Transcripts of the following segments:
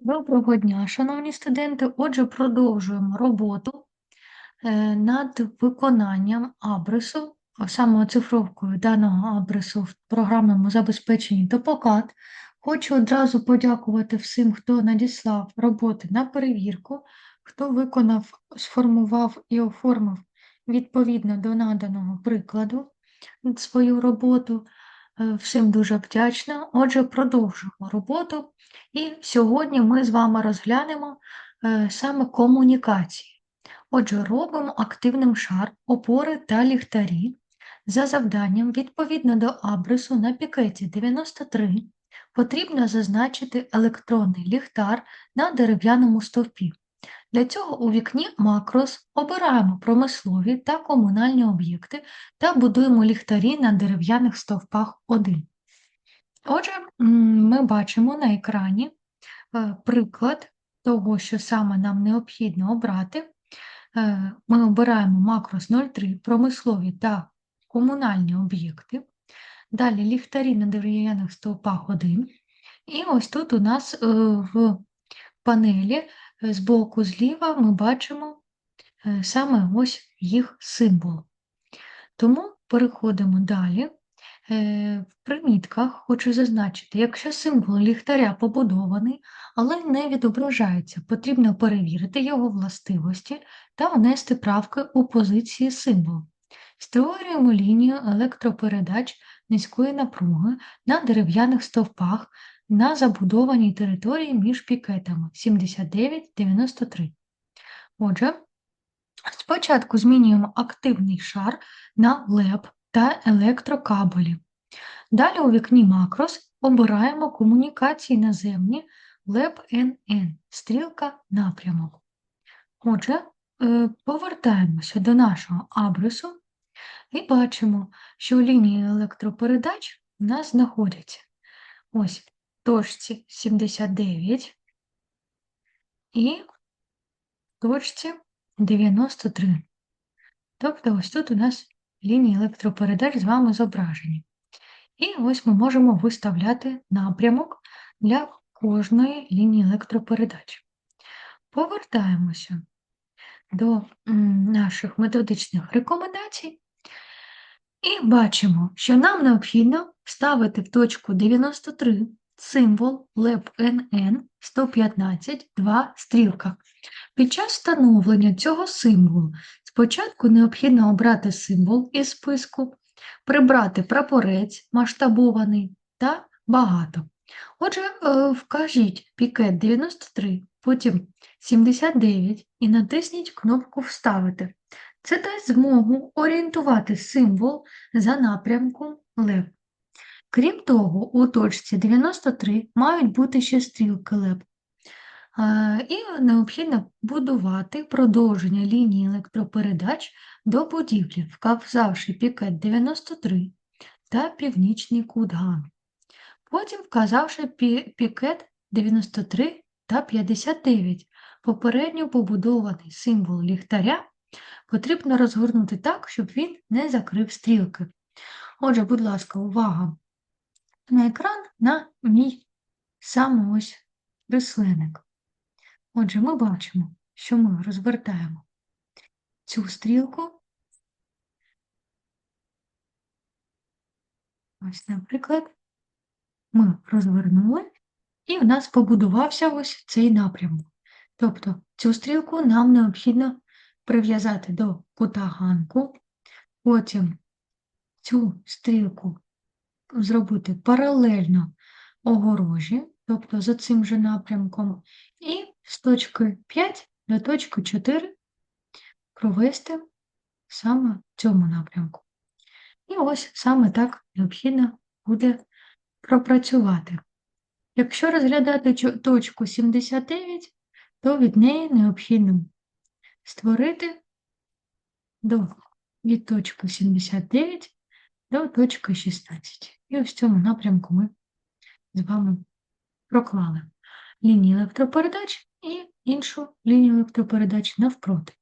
Доброго дня, шановні студенти. Отже, продовжуємо роботу е, над виконанням абресу, саме оцифровкою даного абресу в програмному забезпеченні Топокат. Хочу одразу подякувати всім, хто надіслав роботи на перевірку, хто виконав, сформував і оформив відповідно до наданого прикладу свою роботу. Е, Всім дуже вдячна. Отже, продовжуємо роботу. І сьогодні ми з вами розглянемо е, саме комунікації. Отже, робимо активним шар, опори та ліхтарі за завданням відповідно до абресу на пікеті 93 потрібно зазначити електронний ліхтар на дерев'яному стовпі. Для цього у вікні макрос обираємо промислові та комунальні об'єкти та будуємо ліхтарі на дерев'яних стовпах 1. Отже, ми бачимо на екрані е, приклад того, що саме нам необхідно обрати. Е, Ми обираємо макрос 03, промислові та комунальні об'єкти. Далі ліхтарі на дерев'яних стовпах 1. І ось тут у нас е, в панелі збоку зліва ми бачимо е, саме ось їх символ. Тому переходимо далі. Е, В примітках хочу зазначити, якщо символ ліхтаря побудований, але не відображається, потрібно перевірити його властивості та внести правки у позиції символу. Створюємо лінію електропередач низької напруги на дерев'яних стовпах на забудованій території між пікетами 79-93. Отже, спочатку змінюємо активний шар на леп та електрокабелі. Далі у вікні макрос обираємо комунікації наземні леп NN, стрілка напрямок. Отже, е, повертаємося до нашого абресу і бачимо, що лінії електропередач у нас знаходяться ось точці 79 і точці 93. Тобто ось тут у нас лінії електропередач з вами зображені. І ось ми можемо виставляти напрямок для кожної лінії електропередач. Повертаємося до наших методичних рекомендацій і бачимо, що нам необхідно вставити в точку 93 символ LEP-NN 115 2 стрілка. Під час встановлення цього символу спочатку необхідно обрати символ із списку, прибрати прапорець масштабований та багато. Отже, е, вкажіть пікет 93, потім 79 і натисніть кнопку Вставити. Це дасть змогу орієнтувати символ за напрямком лев. Крім того, у точці 93 мають бути ще стрілки лев. Е, І необхідно будувати продовження лінії електропередач до будівлі, вказавши пікет 93 та північний кут Гану. Потім вказавши пікет 93 та 59, попередньо побудований символ ліхтаря потрібно розгорнути так, щоб він не закрив стрілки. Отже, будь ласка, увага на екран на мій саме ось рослинник. Отже, ми бачимо, що ми розвертаємо цю стрілку. Ось, наприклад, ми розвернули, і в нас побудувався ось цей напрямок. Тобто цю стрілку нам необхідно прив'язати до кута ганку, потім цю стрілку зробити паралельно огорожі, тобто за цим же напрямком, і з точки 5 до точки 4 провести саме в цьому напрямку. І ось саме так необхідно буде пропрацювати. Якщо розглядати точку 79, то від неї необхідно створити до, від точки 79 до точки 16. І ось в цьому напрямку ми з вами проклали лінію електропередач і іншу лінію електропередач навпроти.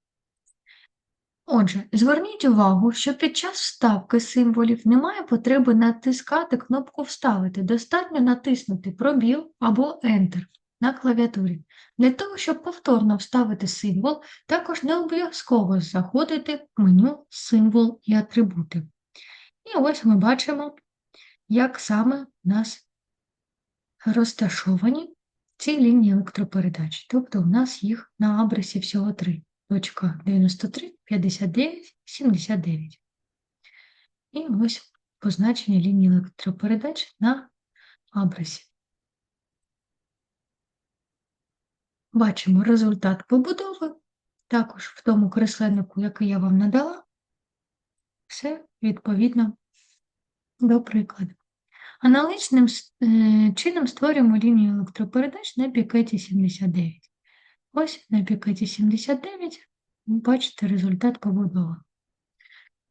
Отже, зверніть увагу, що під час вставки символів немає потреби натискати кнопку Вставити. Достатньо натиснути пробіл або Enter. на клавіатурі. Для того, щоб повторно вставити символ, також не обов'язково заходити в меню символ і атрибути. І ось ми бачимо, як саме у нас розташовані ці лінії електропередач. Тобто у нас їх на абресі всього три. Точка 93, 59, 79. І ось позначення лінії електропередач на абресі. Бачимо результат побудови, також в тому кресленнику, який я вам надала, все відповідно до прикладу. Аналогічним е, чином створюємо лінію електропередач на пікеті 79. Ось на пікеті 79 ви бачите результат побудови.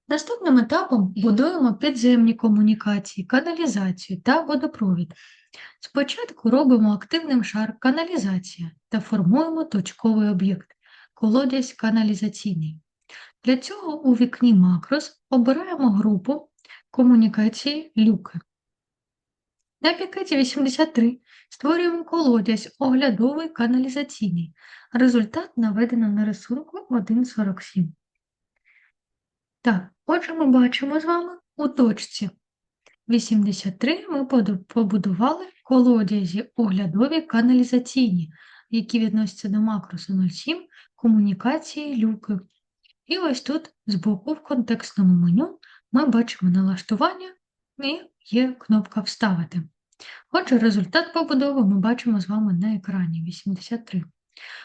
Наступним етапом будуємо підземні комунікації, каналізацію та водопровід. Спочатку робимо активним шар каналізація та формуємо точковий об'єкт колодязь каналізаційний. Для цього у вікні макрос обираємо групу комунікації люки. На пікеті 83 створюємо колодязь оглядовий каналізаційний. Результат наведено на рисунку 1.47. Так, отже, ми бачимо з вами у точці 83 ми побудували колодязі оглядові каналізаційні, які відносяться до макросу 07 комунікації люки. І ось тут збоку в контекстному меню ми бачимо налаштування і є кнопка Вставити. Отже, результат побудови ми бачимо з вами на екрані 83.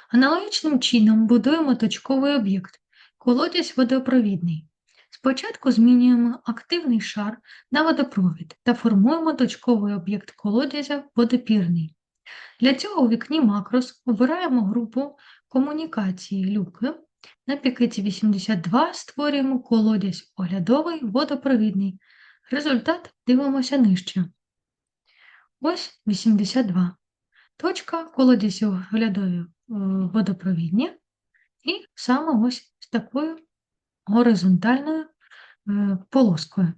Аналогічним чином будуємо точковий об'єкт колодязь водопровідний. Спочатку змінюємо активний шар на водопровід та формуємо точковий об'єкт колодязя водопірний. Для цього у вікні макрос обираємо групу комунікації люки. На пікеті 82 створюємо колодязь оглядовий водопровідний. Результат дивимося нижче. Ось 82. Точка колодязі оглядові е, водопровідні. І саме ось з такою горизонтальною е, полоскою.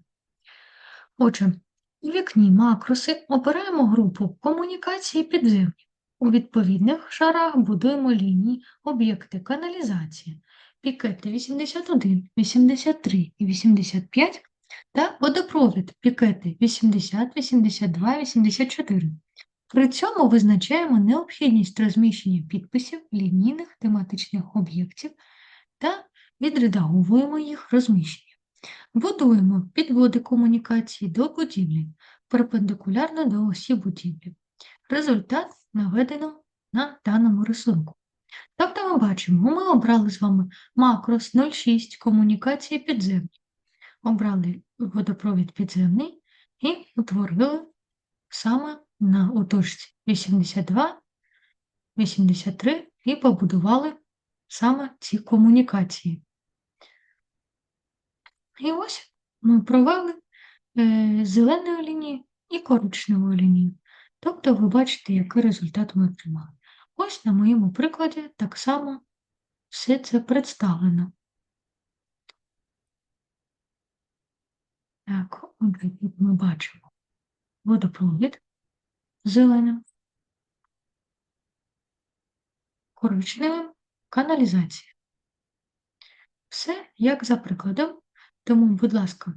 Отже, у вікні макроси обираємо групу комунікації підземні. У відповідних шарах будуємо лінії, об'єкти каналізації, пікети 81, 83 і 85 та водопровід пікети 80, 82, 84. При цьому визначаємо необхідність розміщення підписів лінійних тематичних об'єктів та відредаговуємо їх розміщення. Будуємо підводи комунікації до будівлі перпендикулярно до осі будівлі. Результат наведено на даному рисунку. Тобто ми бачимо, ми обрали з вами макрос 06 комунікації підземні. Обрали водопровід підземний і утворили саме на у точці 82, 83 і побудували саме ці комунікації. І ось ми провели е, зеленою лінією і коричневою лінією. Тобто ви бачите, який результат ми отримали. Ось на моєму прикладі так само все це представлено. Так, отже, ми бачимо водопровід зеленим, коричневим каналізація. Все як за прикладом. Тому, будь ласка,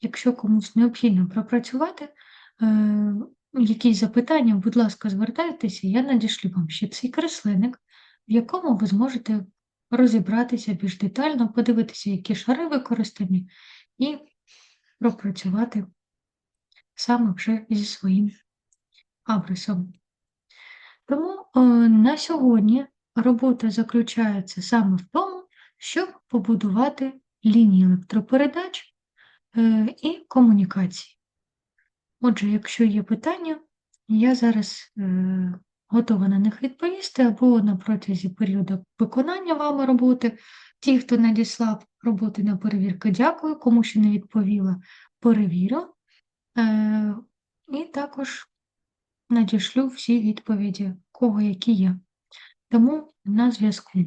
якщо комусь необхідно пропрацювати е, якісь запитання, будь ласка, звертайтеся, я надішлю вам ще цей кресленик, в якому ви зможете розібратися більш детально, подивитися, які шари використані, і пропрацювати саме вже зі своїм абрисом. Тому е, на сьогодні робота заключається саме в тому, щоб побудувати лінії електропередач е, і комунікації. Отже, якщо є питання, я зараз е, готова на них відповісти або на протязі періоду виконання вами роботи. Ті, хто надіслав роботи на перевірку, дякую, кому ще не відповіла, перевірю. Е, і також надішлю всі відповіді, кого які є. Тому на зв'язку.